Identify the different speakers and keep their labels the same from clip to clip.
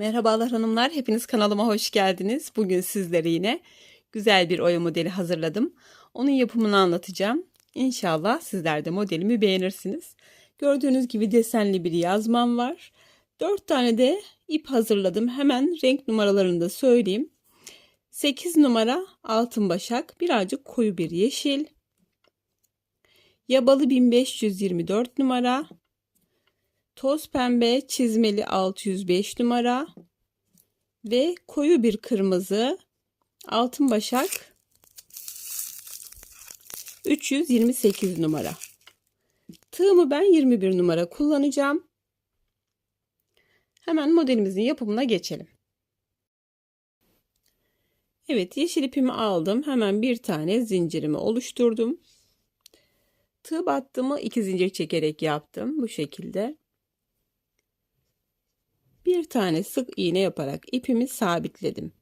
Speaker 1: Merhabalar hanımlar, hepiniz kanalıma hoş geldiniz. Bugün sizlere yine güzel bir oya modeli hazırladım. Onun yapımını anlatacağım. İnşallah sizler de modelimi beğenirsiniz. Gördüğünüz gibi desenli bir yazmam var. 4 tane de ip hazırladım. Hemen renk numaralarını da söyleyeyim. 8 numara altın başak, birazcık koyu bir yeşil. Yabalı 1524 numara, toz pembe çizmeli 605 numara ve koyu bir kırmızı altın başak 328 numara. Tığımı ben 21 numara kullanacağım. Hemen modelimizin yapımına geçelim. Evet yeşil ipimi aldım. Hemen bir tane zincirimi oluşturdum. Tığ battımı iki zincir çekerek yaptım bu şekilde bir tane sık iğne yaparak ipimi sabitledim.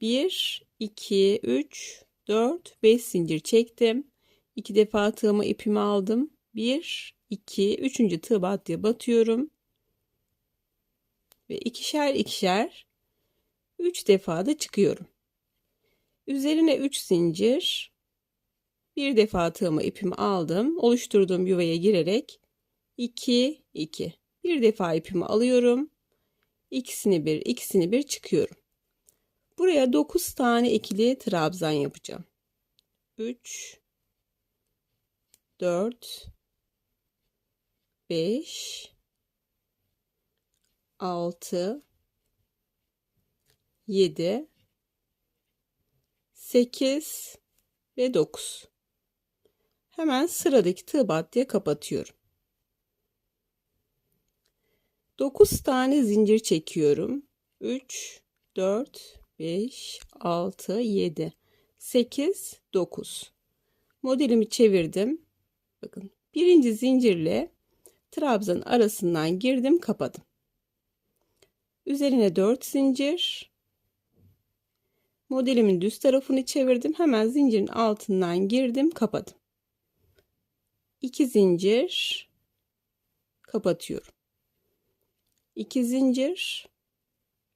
Speaker 1: 1, 2, 3, 4, 5 zincir çektim. 2 defa tığımı ipimi aldım. 1, 2, 3. tığ battıya batıyorum. Ve ikişer ikişer 3 defa da çıkıyorum. Üzerine 3 zincir bir defa tığımı ipimi aldım. Oluşturduğum yuvaya girerek 2 2 bir defa ipimi alıyorum ikisini bir ikisini bir çıkıyorum. Buraya 9 tane ikili trabzan yapacağım. 3 4 5 6 7 8 ve 9. Hemen sıradaki tığ battıya kapatıyorum. 9 tane zincir çekiyorum. 3, 4, 5, 6, 7, 8, 9. Modelimi çevirdim. Bakın birinci zincirle trabzan arasından girdim kapadım. Üzerine 4 zincir. Modelimin düz tarafını çevirdim. Hemen zincirin altından girdim kapadım. 2 zincir kapatıyorum. 2 zincir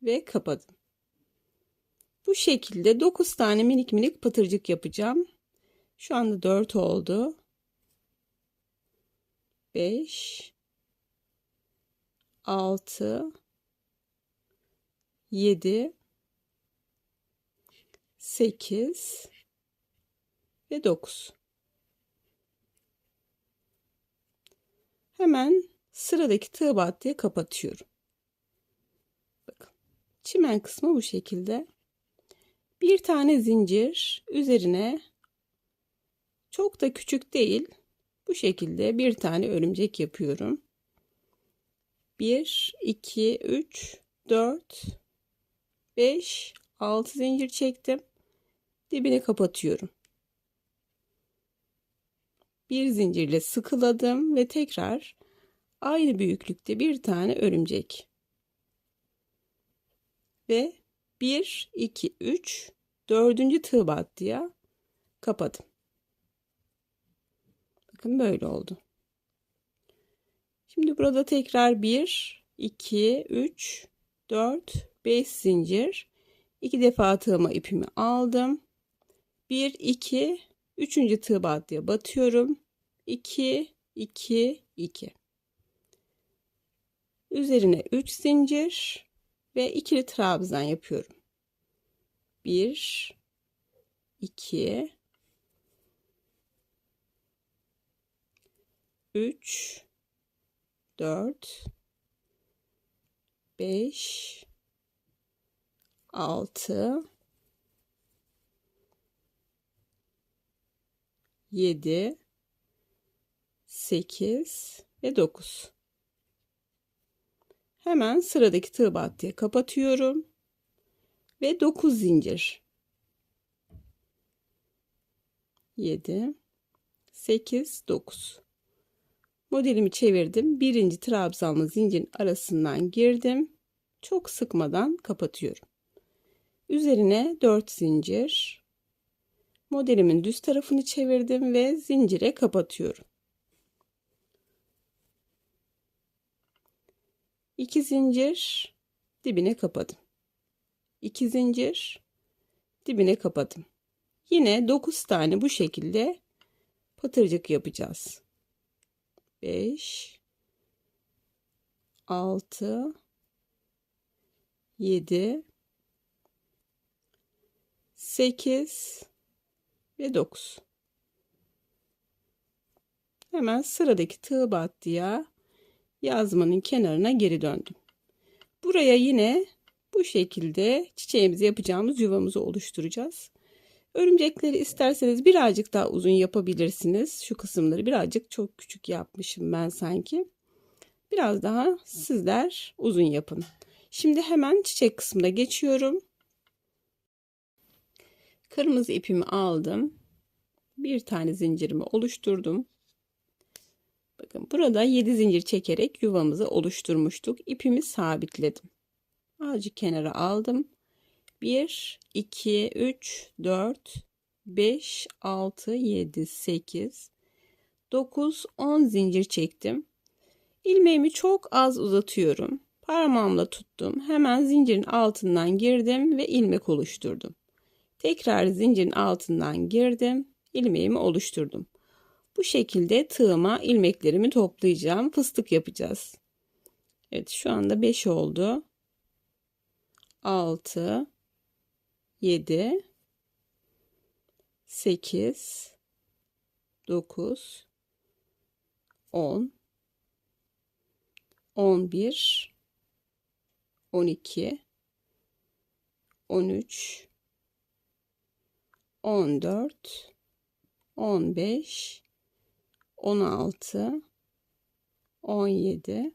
Speaker 1: ve kapadım. Bu şekilde 9 tane minik minik patırcık yapacağım. Şu anda 4 oldu. 5 6 7 8 ve 9. Hemen sıradaki tığ battıya kapatıyorum. Çimen kısmı bu şekilde. Bir tane zincir üzerine çok da küçük değil. Bu şekilde bir tane örümcek yapıyorum. 1, 2, 3, 4, 5, 6 zincir çektim. Dibini kapatıyorum. Bir zincirle sıkıladım ve tekrar aynı büyüklükte bir tane örümcek ve 1 2 3 dördüncü tığ battıya kapadım. Bakın böyle oldu. Şimdi burada tekrar 1 2 3 4 5 zincir 2 defa tığıma ipimi aldım. 1 2 3. tığ battıya batıyorum. 2 2 2 Üzerine 3 zincir ve ikili trabzan yapıyorum. 1 2 3 4 5 6 7 8 ve 9 Hemen sıradaki tığ battıya kapatıyorum. Ve 9 zincir. 7 8 9 Modelimi çevirdim. Birinci trabzanlı zincirin arasından girdim. Çok sıkmadan kapatıyorum. Üzerine 4 zincir. Modelimin düz tarafını çevirdim ve zincire kapatıyorum. 2 zincir dibine kapadım. 2 zincir dibine kapadım. Yine 9 tane bu şekilde patırcık yapacağız. 5 6 7 8 ve 9. Hemen sıradaki tığ battıya yazmanın kenarına geri döndüm. Buraya yine bu şekilde çiçeğimizi yapacağımız yuvamızı oluşturacağız. Örümcekleri isterseniz birazcık daha uzun yapabilirsiniz. Şu kısımları birazcık çok küçük yapmışım ben sanki. Biraz daha sizler uzun yapın. Şimdi hemen çiçek kısmına geçiyorum. Kırmızı ipimi aldım. Bir tane zincirimi oluşturdum. Bakın burada 7 zincir çekerek yuvamızı oluşturmuştuk. İpimi sabitledim. Azıcık kenara aldım. 1, 2, 3, 4, 5, 6, 7, 8, 9, 10 zincir çektim. İlmeğimi çok az uzatıyorum. Parmağımla tuttum. Hemen zincirin altından girdim ve ilmek oluşturdum. Tekrar zincirin altından girdim. ilmeğimi oluşturdum. Bu şekilde tığıma ilmeklerimi toplayacağım. Fıstık yapacağız. Evet şu anda 5 oldu. 6 7 8 9 10 11 12 13 14 15 16 17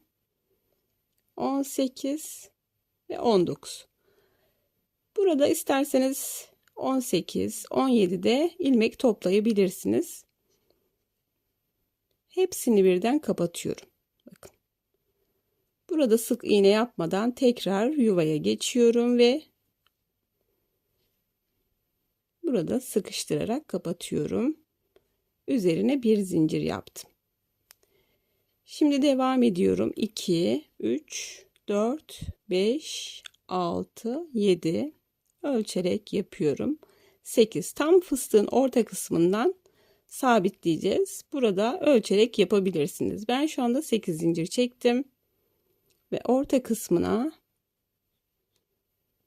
Speaker 1: 18 ve 19 Burada isterseniz 18 17'de ilmek toplayabilirsiniz. Hepsini birden kapatıyorum. Bakın. Burada sık iğne yapmadan tekrar yuvaya geçiyorum ve burada sıkıştırarak kapatıyorum. Üzerine bir zincir yaptım. Şimdi devam ediyorum. 2, 3, 4, 5, 6, 7 ölçerek yapıyorum. 8 tam fıstığın orta kısmından sabitleyeceğiz. Burada ölçerek yapabilirsiniz. Ben şu anda 8 zincir çektim ve orta kısmına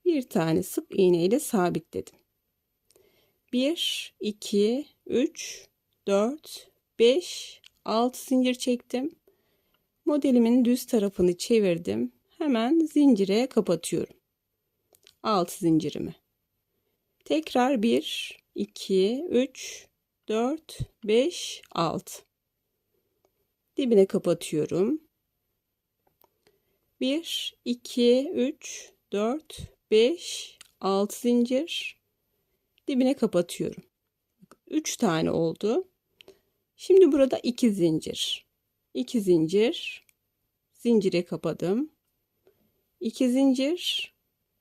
Speaker 1: bir tane sık iğne ile sabitledim. 1 2 3 4 5 6 zincir çektim. Modelimin düz tarafını çevirdim. Hemen zincire kapatıyorum. 6 zincirimi. Tekrar 1 2 3 4 5 6 dibine kapatıyorum. 1 2 3 4 5 6 zincir dibine kapatıyorum. 3 tane oldu. Şimdi burada 2 zincir. 2 zincir zincire kapadım. 2 zincir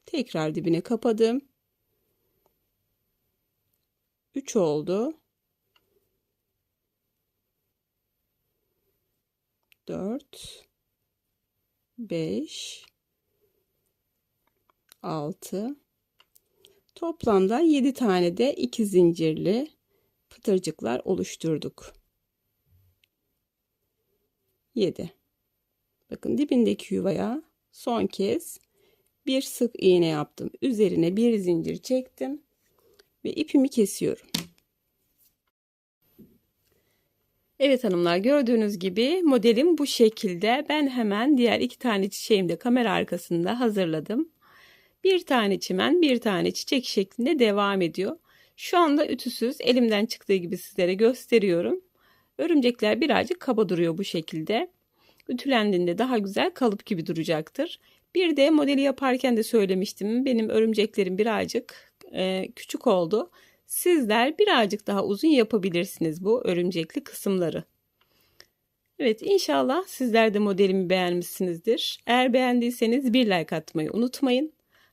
Speaker 1: tekrar dibine kapadım. 3 oldu. 4 5 6 Toplamda 7 tane de 2 zincirli pıtırcıklar oluşturduk. 7. Bakın dibindeki yuvaya son kez bir sık iğne yaptım. Üzerine bir zincir çektim ve ipimi kesiyorum. Evet hanımlar gördüğünüz gibi modelim bu şekilde. Ben hemen diğer iki tane çiçeğimi de kamera arkasında hazırladım. Bir tane çimen bir tane çiçek şeklinde devam ediyor. Şu anda ütüsüz elimden çıktığı gibi sizlere gösteriyorum. Örümcekler birazcık kaba duruyor bu şekilde. Ütülendiğinde daha güzel kalıp gibi duracaktır. Bir de modeli yaparken de söylemiştim. Benim örümceklerim birazcık e, küçük oldu. Sizler birazcık daha uzun yapabilirsiniz bu örümcekli kısımları. Evet inşallah sizler de modelimi beğenmişsinizdir. Eğer beğendiyseniz bir like atmayı unutmayın.